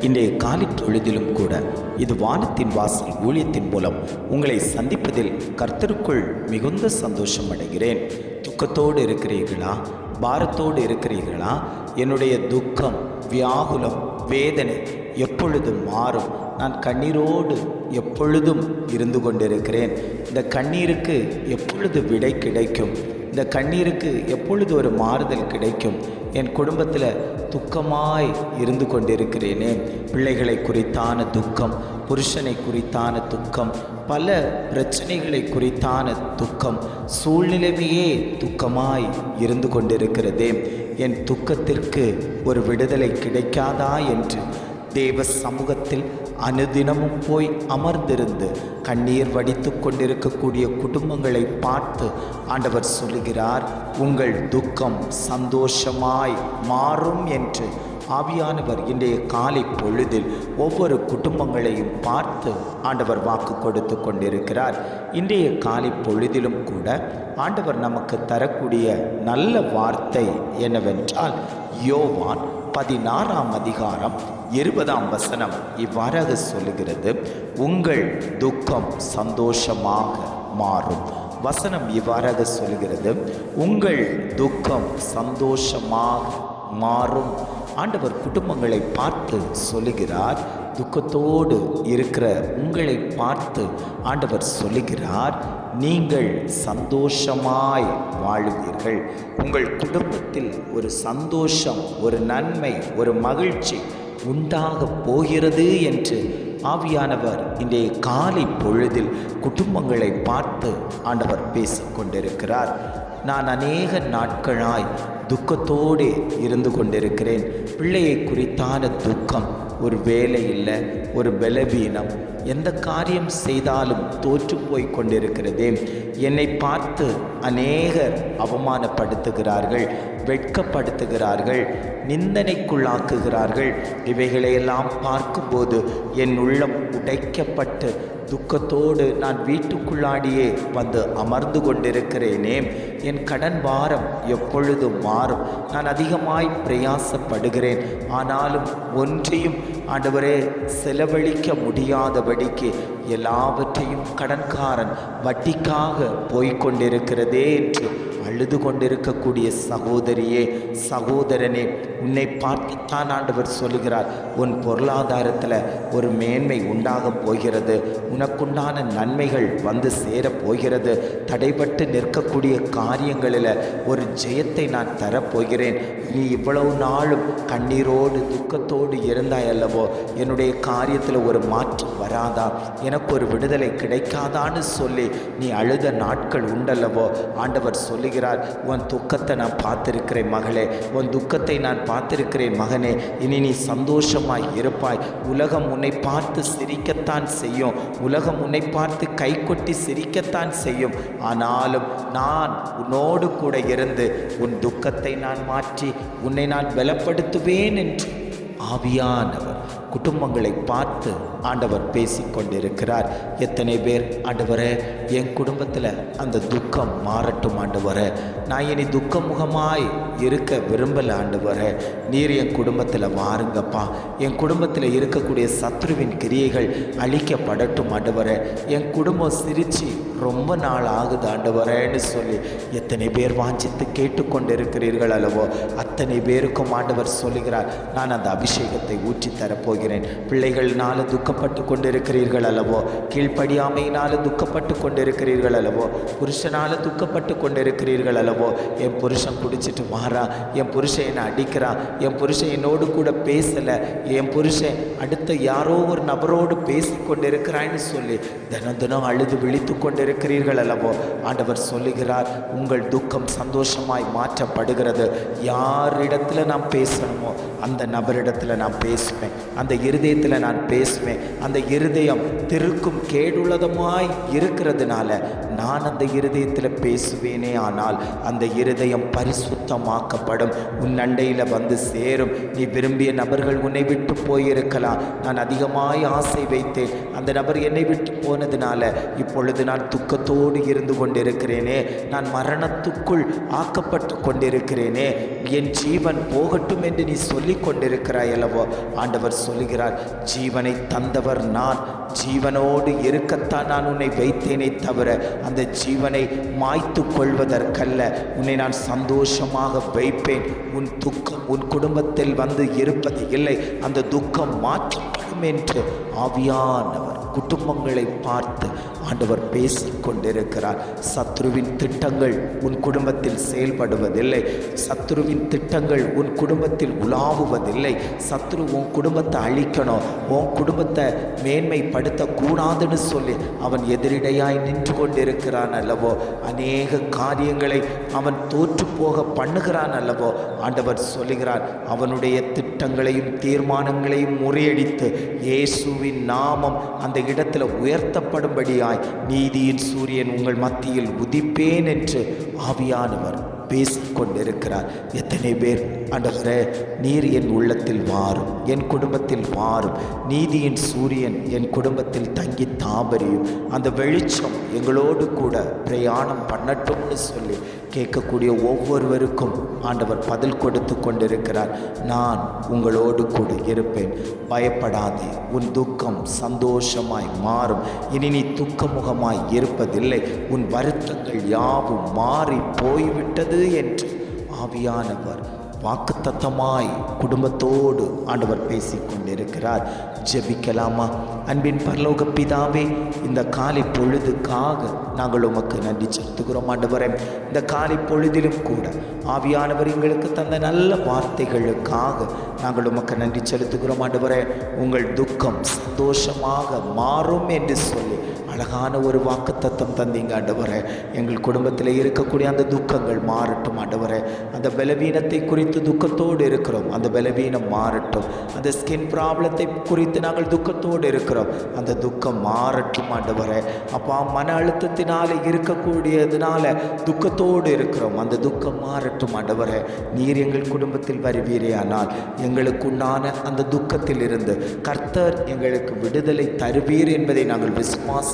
இன்றைய காலை தொழுதிலும் கூட இது வானத்தின் வாசல் ஊழியத்தின் மூலம் உங்களை சந்திப்பதில் கர்த்தருக்குள் மிகுந்த சந்தோஷம் அடைகிறேன். துக்கத்தோடு இருக்கிறீர்களா? பாரத்தோடு இருக்கிறீர்களா? என்னுடைய துக்கம் வியாகுலம் வேதனை எப்பொழுது மாறும். நான் கண்ணீரோடு எப்பொழுதும் இருந்து கொண்டிருக்கிறேன். இந்த கண்ணீருக்கு எப்பொழுது விடை கிடைக்கும்? இந்த கண்ணீருக்கு எப்பொழுது ஒரு மாறுதல் கிடைக்கும்? என் குடும்பத்தில் துக்கமாய் இருந்து கொண்டிருக்கிறேனே. பிள்ளைகளை குறித்தான துக்கம் புருஷனை குறித்தான துக்கம் பல பிரச்சனைகளை குறித்தான துக்கம் சூழ்நிலைமையே துக்கமாய் இருந்து கொண்டிருக்கிறதே. என் துக்கத்திற்கு ஒரு விடுதலை கிடைக்காதா என்று தேவ சமூகத்தில் அனுதினமும் போய் அமர்ந்திருந்து கண்ணீர் வடித்து கொண்டிருக்கக்கூடிய குடும்பங்களை பார்த்து ஆண்டவர் சொல்லுகிறார் உங்கள் துக்கம் சந்தோஷமாய் மாறும் என்று. ஆவியானவர் இன்றைய காலை பொழுதில் ஒவ்வொரு குடும்பங்களையும் பார்த்து ஆண்டவர் வாக்கு கொடுத்து கொண்டிருக்கிறார். இன்றைய காலை பொழுதிலும் கூட ஆண்டவர் நமக்கு தரக்கூடிய நல்ல வார்த்தை என்னவென்றால் யோவான் பதினாறாம் அதிகாரம் இருபதாம் வசனம் இவ்வாறாக சொல்லுகிறது. உங்கள் துக்கம் சந்தோஷமாக மாறும். வசனம் இவ்வாறாக சொல்லுகிறது. உங்கள் துக்கம் சந்தோஷமாக மாறும். ஆண்டவர் குடும்பங்களை பார்த்து சொல்லுகிறார். துக்கத்தோடு இருக்கிற உங்களை பார்த்து ஆண்டவர் சொல்லுகிறார் நீங்கள் சந்தோஷமாய் வாழுவீர்கள். உங்கள் குடும்பத்தில் ஒரு சந்தோஷம் ஒரு நன்மை ஒரு மகிழ்ச்சி உண்டாக போகிறது என்று ஆவியானவர் இன்றைய காலை பொழுதில் குடும்பங்களை பார்த்து ஆண்டவர் பேசிக்கொண்டிருக்கிறார். நான் அநேக நாட்களாய் துக்கத்தோடு இருந்து கொண்டிருக்கிறேன். பிள்ளையை குறித்தான துக்கம் ஒரு வேலை இல்லை ஒரு பலவீனம். எந்த காரியம் செய்தாலும் தோற்று போய் கொண்டிருக்கிறது. என்னை பார்த்து அநேகர் அவமானப்படுத்துகிறார்கள் வெட்கப்படுத்துகிறார்கள் நிந்தனைக்குள்ளாக்குகிறார்கள். இவைகளையெல்லாம் பார்க்கும்போது என் உள்ளம் உடைக்கப்பட்டு துக்கத்தோடு நான் வீட்டுக்குள்ளாடியே வந்து அமர்ந்து கொண்டிருக்கிறேனே. என் கடன் வாரம் எப்பொழுதும் மாறும். நான் அதிகமாய் பிரயாசப்படுகிறேன். ஆனாலும் ஒன்றையும் ஆண்டவரே செலவழிக்க முடியாதபடிக்கு எல்லாவற்றையும் கடன்காரன் வட்டிக்காக போய்கொண்டிருக்கிறதே என்று அழுது கொண்டிருக்கக்கூடிய சகோதரியே சகோதரனே உன்னை பார்த்துத்தான் ஆண்டவர் சொல்லுகிறார். உன் பொருளாதாரத்தில் ஒரு மேன்மை உண்டாக போகிறது. உனக்குண்டான நன்மைகள் வந்து சேரப் போகிறது. தடைபட்டு நிற்கக்கூடிய காரியங்களில் ஒரு ஜெயத்தை நான் தரப்போகிறேன் நீ இவ்வளவு நாளும் கண்ணீரோடு துக்கத்தோடு இருந்தாய் அல்லவோ? என்னுடைய காரியத்தில் ஒரு மாற்றம் வராதா? எனக்கு ஒரு விடுதலை கிடைக்காதான்னு சொல்லி நீ அழுத நாட்கள் உண்டல்லவோ? ஆண்டவர் சொல்லுகிறார் உன் துக்கத்தை நான் பார்த்துருக்கிறேன் மகளே. உன் துக்கத்தை நான் பார்த்துருக்கிறேன் மகனே. இனி நீ சந்தோஷமாய் இருப்பாய். உலகம் உன்னை பார்த்து சிரிக்கத்தான் செய்யும். உலகம் உன்னை பார்த்து கை கொட்டி சிரிக்கத்தான் செய்யும். ஆனாலும் நான் உன்னோடு கூட இருந்து உன் துக்கத்தை நான் மாற்றி உன்னை நான் பலப்படுத்துவேன் என்று ஆவியானவர் குடும்பங்களை பார்த்து ஆண்டவர் பேசிக்கொண்டிருக்கிறார். எத்தனை பேர் ஆண்டவரே என் குடும்பத்தில் அந்த துக்கம் மாறட்டும் ஆண்டவரே. நான் இனி துக்கமுகமாய் இருக்க விரும்பல ஆண்டவரே. நீர் என் குடும்பத்தில் வாருங்கப்பா. என் குடும்பத்தில் இருக்கக்கூடிய சத்ருவின் கிரியைகள் அழிக்கப்படட்டும் ஆண்டவரே. என் குடும்பம் சிரித்து ரொம்ப நாள் ஆகுது ஆண்டவரேன்னு சொல்லி. எத்தனை பேர் வாஞ்சித்து கேட்டுக்கொண்டிருக்கிறீர்கள் அல்லவோ அத்தனை பேருக்கும் ஆண்டவர் சொல்லுகிறார் நான் அந்த அபிஷேகத்தை ஊற்றி தரப்போகிறேன். பிள்ளைகள்னால துக்கப்பட்டு கொண்டிருக்கிறீர்கள் அல்லவோ கீழ்ப்படியாமையினால துக்கப்பட்டு கொண்டிருக்கிறீர்கள் அல்லவோ புருஷனால துக்கப்பட்டு கொண்டிருக்கிறீர்கள் அல்லவோ என் புருஷன் குடிச்சிட்டு மாறா என் புருஷன் என்னை அடிக்கிறான் என் புருஷன் என்னோடு கூட பேசலை என் புருஷன் அடுத்த யாரோ ஒரு நபரோடு பேசி கொண்டிருக்கிறான்னு சொல்லி தினம் தினம் அழுது விழித்து கொண்டிருக்கிறீர்கள் அல்லவோ ஆண்டவர் சொல்லுகிறார் உங்கள் துக்கம் சந்தோஷமாய் மாற்றப்படுகிறது. யாரிடத்தில் நான் பேசணும் அந்த நபரிடத்தில் நான் பேசுவேன். அந்த இருதயத்தில் நான் பேசுவேன். அந்த இருதயம் திருக்கும் கேடுள்ளதமாய் இருக்கிறதுனால நான் அந்த இருதயத்தில் பேசுவேனே ஆனால் அந்த இருதயம் பரிசுத்தமாக்கப்படும். உன் அண்டையில் வந்து சேரும். நீ விரும்பிய நபர்கள் உன்னை விட்டு போயிருக்கலாம். நான் அதிகமாய் ஆசை வைத்தேன். அந்த நபர் என்னை விட்டு போனதுனால இப்பொழுது நான் துக்கத்தோடு இருந்து கொண்டிருக்கிறேனே. நான் மரணத்துக்குள் ஆக்கப்பட்டு கொண்டிருக்கிறேனே. என் ஜீவன் போகட்டும் என்று நீ சொல்லிக் கொண்டிருக்கிறாய் அல்லவோ ஆண்டவர் சொல்லுகிறார் ஜீவனை தந்தவர் நான். ஜீவனோடு இருக்கத்தான் நான் உன்னை வைத்தேனே தவிர அந்த ஜீவனை மாய்த்து கொள்வதற்கல்ல. உன்னை நான் சந்தோஷமாக வைப்பேன். உன் துக்கம் உன் குடும்பத்தில் வந்து இருப்பது இல்லை. அந்த துக்கம் மாற்றப்படும் என்று ஆவியானவர் குடும்பங்களை பார்த்து ஆண்டவர் பேசிக் கொண்டிருக்கிறார் சத்ருவின் திட்டங்கள் உன் குடும்பத்தில் செயல்படுவதில்லை. சத்ருவின் திட்டங்கள் உன் குடும்பத்தில் உலாவுவதில்லை. சத்ரு உன் குடும்பத்தை அழிக்கணும். உன் குடும்பத்தை மேன்மைப்படுத்தக்கூடாதுன்னு சொல்லி அவன் எதிரிடையாய் நின்று கொண்டிருக்கிறான் அல்லவோ? அநேக காரியங்களை அவன் தோற்று போக பண்ணுகிறான் அல்லவோ? ஆண்டவர் சொல்லுகிறார் அவனுடைய திட்டங்களையும் தீர்மானங்களையும் முறியடித்து இயேசுவின் நாமம் அந்த இடத்துல உயர்த்தப்படும்படியாய் நீதியின் சூரியன் உங்கள் மத்தியில் உதிப்பேன் என்று ஆவியானவர் பேசிக்கொண்டிருக்கிறார். எத்தனை பேர்? ஆண்டவரே நீர் என் உள்ளத்தில் மாறும் என் குடும்பத்தில் மாறும். நீதியின் சூரியன் என் குடும்பத்தில் தங்கி தாபரியும் அந்த வெளிச்சம் எங்களோடு கூட பிரயாணம் பண்ணட்டும்னு சொல்லி கேட்கக்கூடிய ஒவ்வொருவருக்கும் ஆண்டவர் பதில் கொடுத்து கொண்டிருக்கிறார். நான் உங்களோடு கூட இருப்பேன். பயப்படாதே உன் துக்கம் சந்தோஷமாய் மாறும். இனி நீ துக்கமுகமாய் இருப்பதில்லை. உன் வருத்தங்கள் யாவும் மாறி போய்விட்டது. என்று ஆவியானவர் வாக்குத்தத்தமாய் குடும்பத்தோடு ஆண்டவர் பேசி கொண்டிருக்கிறார் ஜெபிக்கலாமா? அன்பின் பரலோக பிதாவே இந்த காலை பொழுதுக்காக நாங்கள் உமக்கு நன்றி செலுத்துகிறோம் ஆண்டவரே. இந்த காலை பொழுதிலும் கூட ஆவியானவர் எங்களுக்கு தந்த நல்ல வார்த்தைகளுக்காக நாங்கள் உமக்கு நன்றி செலுத்துகிறோம் ஆண்டவரே. உங்கள் துக்கம் சந்தோஷமாக மாறும் என்று சொல்லி அழகான ஒரு வாக்குத்தத்தம் தந்தீங்க ஆண்டவரே. எங்கள் குடும்பத்தில் இருக்கக்கூடிய அந்த துக்கங்கள் மாறட்டும் ஆண்டவரே. அந்த பலவீனத்தை குறித்து துக்கத்தோடு இருக்கிறோம். அந்த பலவீனம் மாறட்டும். அந்த ஸ்கின் ப்ராப்ளத்தை குறித்து நாங்கள் துக்கத்தோடு இருக்கிறோம். அந்த துக்கம் மாறட்டும் ஆண்டவரே. அப்பா மன அழுத்தத்தினால் இருக்கக்கூடியதுனால துக்கத்தோடு இருக்கிறோம். அந்த துக்கம் மாறட்டும் ஆண்டவரே. நீர் எங்கள் குடும்பத்தில் வருவீரே ஆனால் எங்களுக்கு உண்டான அந்த துக்கத்தில் இருந்து கர்த்தர் எங்களுக்கு விடுதலை தருவீர் என்பதை நாங்கள்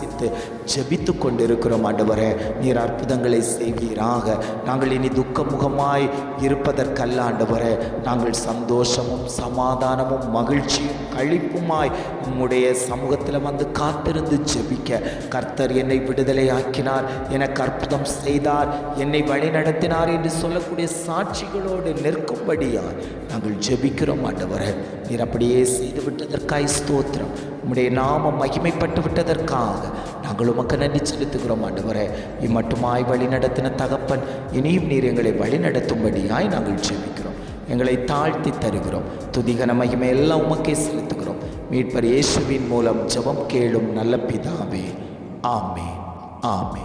விசுவாசித்து ஜெபித்து கொண்டிருக்கிறோம் ஆண்டவரே. நீர் அற்புதங்களை செய்வீராக. நாங்கள் இனி துக்கமுகமாய் இருப்பதற்கல்ல ஆண்டவரே. நாங்கள் சந்தோஷமும் சமாதானமும் மகிழ்ச்சியும் கழிப்புமாய் உம்முடைய சமூகத்தில் வந்து காத்திருந்து ஜெபிக்க. கர்த்தர் என்னை விடுதலை ஆக்கினார் எனக்கு அற்புதம் செய்தார் என்னை வழி நடத்தினார் என்று சொல்லக்கூடிய சாட்சிகளோடு நிற்கும்படியாய் நாங்கள் ஜெபிக்கிறோம் ஆண்டவரே. நீர் அப்படியே செய்து விட்டதற்காய் ஸ்தோத்திரம். உம்முடைய நாமம் மகிமைப்பட்டு விட்டதற்காக நாங்கள் உமக்கு நன்றி செலுத்துகிறோம் ஆண்டவரே. இம்மட்டுமாய் வழி நடத்தின தகப்பன் இனியும் நீர் எங்களை வழி நடத்தும்படியாய் நாங்கள் ஜெபிக்கிறோம். எங்களை தாழ்த்தி தருகிறோம். துதிகன மகிமை எல்லாம் உமக்கே செலுத்துகிறோம். மீட்பர் இயேசுவின் மூலம் ஜெபம் கேளும் நல்ல பிதாவே. ஆமே ஆமே